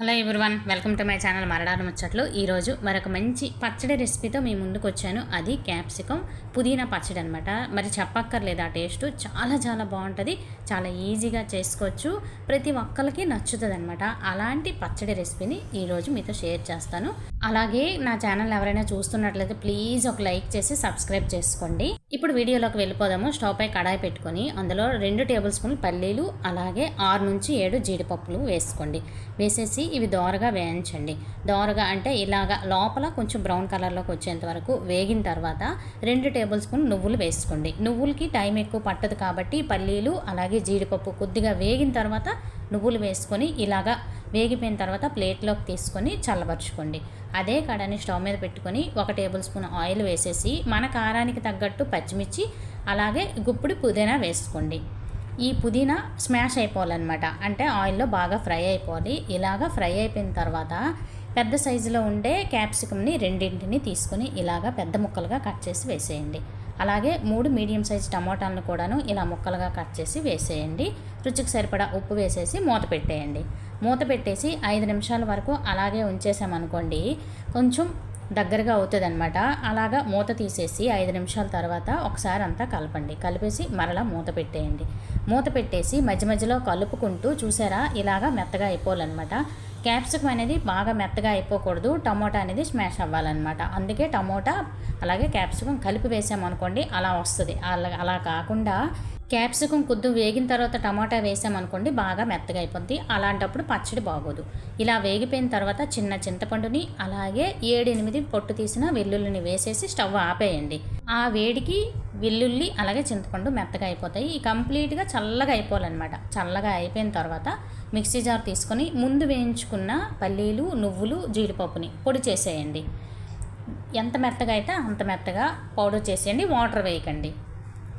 Hello everyone welcome to my channel మరడాల ముచ్చట్లు ఈరోజు మరొక మంచి పచ్చడి రెసిపీతో మీ ముందుకు వచ్చాను. అది క్యాప్సికం పుదీనా పచ్చడి అనమాట మరి చెప్పక్కర్లేదు ఆ టేస్ట్ చాలా చాలా బాగుంటుంది. చాలా ఈజీగా చేసుకోవచ్చు. ప్రతి ఒక్కరికి నచ్చుతుంది అనమాట అలాంటి పచ్చడి రెసిపీని ఈరోజు మీతో షేర్ చేస్తాను. అలాగే నా ఛానల్ ఎవరైనా చూస్తున్నట్లయితే ప్లీజ్ ఒక లైక్ చేసి సబ్స్క్రైబ్ చేసుకోండి. ఇప్పుడు వీడియోలోకి వెళ్ళిపోదాము. స్టవ్ పై కడాయి పెట్టుకొని అందులో రెండు టేబుల్ స్పూన్ పల్లీలు అలాగే ఆరు నుంచి ఏడు జీడిపప్పులు వేసుకోండి. వేసేసి ఇవి దోరగా వేయించండి. దోరగా అంటే ఇలాగా లోపల కొంచెం బ్రౌన్ కలర్లోకి వచ్చేంత వరకు వేగిన తర్వాత రెండు టేబుల్ స్పూన్ నువ్వులు వేసుకోండి. నువ్వులకి టైం ఎక్కువ పట్టదు కాబట్టి పల్లీలు అలాగే జీడిపప్పు కొద్దిగా వేగిన తర్వాత నువ్వులు వేసుకొని ఇలాగా వేగిపోయిన తర్వాత ప్లేట్లోకి తీసుకొని చల్లబరుచుకోండి. అదే కడాని స్టవ్ మీద పెట్టుకొని ఒక టేబుల్ స్పూన్ ఆయిల్ వేసేసి మన కారానికి తగ్గట్టు పచ్చిమిర్చి అలాగే గుప్పుడు పుదీనా వేసుకోండి. ఈ పుదీనా స్మాష్ అయిపోవాలన్నమాట. అంటే ఆయిల్లో బాగా ఫ్రై అయిపోవాలి. ఇలాగా ఫ్రై అయిపోయిన తర్వాత పెద్ద సైజులో ఉండే క్యాప్సికమ్ని రెండింటిని తీసుకొని ఇలాగా పెద్ద ముక్కలుగా కట్ చేసి వేసేయండి. అలాగే మూడు మీడియం సైజ్ టమోటాలను కూడాను ఇలా ముక్కలుగా కట్ చేసి వేసేయండి. రుచికి సరిపడా ఉప్పు వేసేసి మూత పెట్టేయండి. మూత పెట్టేసి ఐదు నిమిషాల వరకు అలాగే ఉంచేసామనుకోండి కొంచెం దగ్గరగా అవుతుంది అనమాట అలాగా మూత తీసేసి ఐదు నిమిషాల తర్వాత ఒకసారి అంతా కలపండి. కలిపేసి మరలా మూత పెట్టేయండి. మూత పెట్టేసి మధ్య మధ్యలో కలుపుకుంటూ చూసారా? ఇలాగా మెత్తగా అయిపోవాలన్నమాట. క్యాప్సికం అనేది బాగా మెత్తగా అయిపోకూడదు. టమోటా అనేది స్మాష్ అవ్వాలన్నమాట. అందుకే టమోటా అలాగే క్యాప్సికం కలిపి వేసామనుకోండి అలా వస్తుంది. అలా అలా కాకుండా క్యాప్సికం కొద్దు వేగిన తర్వాత టమాటా వేసామనుకోండి బాగా మెత్తగా అయిపోద్ది. అలాంటప్పుడు పచ్చడి బాగోదు. ఇలా వేగిపోయిన తర్వాత చిన్న చింతపండుని అలాగే ఏడెనిమిది పొట్టు తీసిన వెల్లుల్లిని వేసేసి స్టవ్ ఆపేయండి. ఆ వేడికి వెల్లుల్లి అలాగే చింతపండు మెత్తగా అయిపోతాయి. ఈ కంప్లీట్గా చల్లగా అయిపోవాలన్నమాట. చల్లగా అయిపోయిన తర్వాత మిక్సీ జార్ తీసుకొని ముందు వేయించుకున్న పల్లీలు నువ్వులు జీడిపప్పుని పొడి చేసేయండి. ఎంత మెత్తగా అయితే అంత మెత్తగా పౌడర్ చేసేయండి. వాటర్ వేయకండి.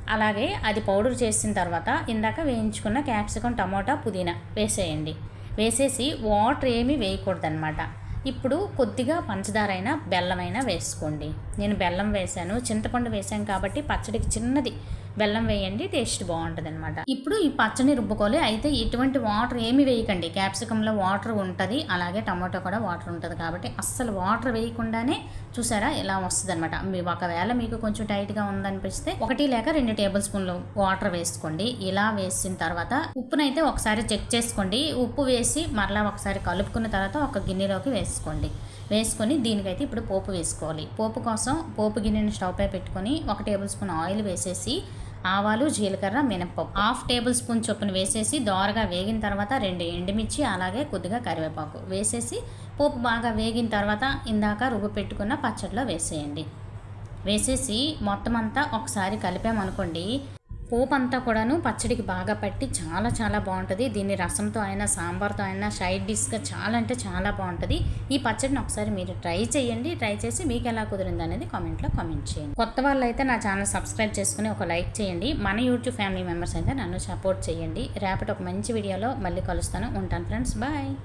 అలాగే అది పౌడర్ చేసిన తర్వాత ఇందాక వేయించుకున్న క్యాప్సికం టమోటా పుదీనా వేసేయండి. వేసేసి వాటర్ ఏమీ వేయకూడదనమాట ఇప్పుడు కొద్దిగా పంచదార అయినా బెల్లమైనా వేసుకోండి. నేను బెల్లం వేశాను చింతపండు వేసాను కాబట్టి పచ్చడికి చిన్నది బెల్లం వేయండి టేస్ట్ బాగుంటుంది అనమాట ఇప్పుడు ఈ పచ్చని రుబ్బుకోవాలి. అయితే ఇటువంటి వాటర్ ఏమి వేయకండి. క్యాప్సికంలో వాటర్ ఉంటుంది అలాగే టమాటో కూడా వాటర్ ఉంటుంది కాబట్టి అస్సలు వాటర్ వేయకుండానే చూసారా ఇలా వస్తుంది అనమాట మీ ఒకవేళ మీకు కొంచెం టైట్గా ఉందనిపిస్తే ఒకటి లేక రెండు టేబుల్ స్పూన్లు వాటర్ వేసుకోండి. ఇలా వేసిన తర్వాత ఉప్పునైతే ఒకసారి చెక్ చేసుకోండి. ఉప్పు వేసి మరలా ఒకసారి కలుపుకున్న తర్వాత ఒక గిన్నెలోకి వేసుకోండి. వేసుకొని దీనికైతే ఇప్పుడు పోపు వేసుకోవాలి. పోపు కోసం పోపు గిన్నెని స్టవ్ పై పెట్టుకొని ఒక టేబుల్ స్పూన్ ఆయిల్ వేసేసి ఆవాలు జీలకర్ర మినప్పప్పు. హాఫ్ టేబుల్ స్పూన్ చొప్పున వేసేసి దోరగా వేగిన తర్వాత రెండు ఎండుమిర్చి అలాగే కొద్దిగా కరివేపాకు వేసేసి పోపు బాగా వేగిన తర్వాత ఇందాక రుబ్బు పెట్టుకున్న పచ్చడిలో వేసేయండి. వేసేసి మొత్తం అంతా ఒకసారి కలిపామనుకోండి పోపు అంతా కూడాను పచ్చడికి బాగా పట్టి చాలా చాలా బాగుంటుంది. దీన్ని రసంతో అయినా సాంబార్తో అయినా సైడ్ డిష్గా చాలా అంటే చాలా బాగుంటుంది. ఈ పచ్చడిని ఒకసారి మీరు ట్రై చేయండి. ట్రై చేసి మీకు ఎలా కుదిరింది అనేది కామెంట్లో కామెంట్ చేయండి. కొత్త వాళ్ళు అయితే నా ఛానల్ సబ్స్క్రైబ్ చేసుకుని ఒక లైక్ చేయండి. మన యూట్యూబ్ ఫ్యామిలీ మెంబర్స్ అయితే నన్ను సపోర్ట్ చేయండి. రేపటి ఒక మంచి వీడియోలో మళ్ళీ కలుస్తాను. ఉంటాను ఫ్రెండ్స్. బాయ్.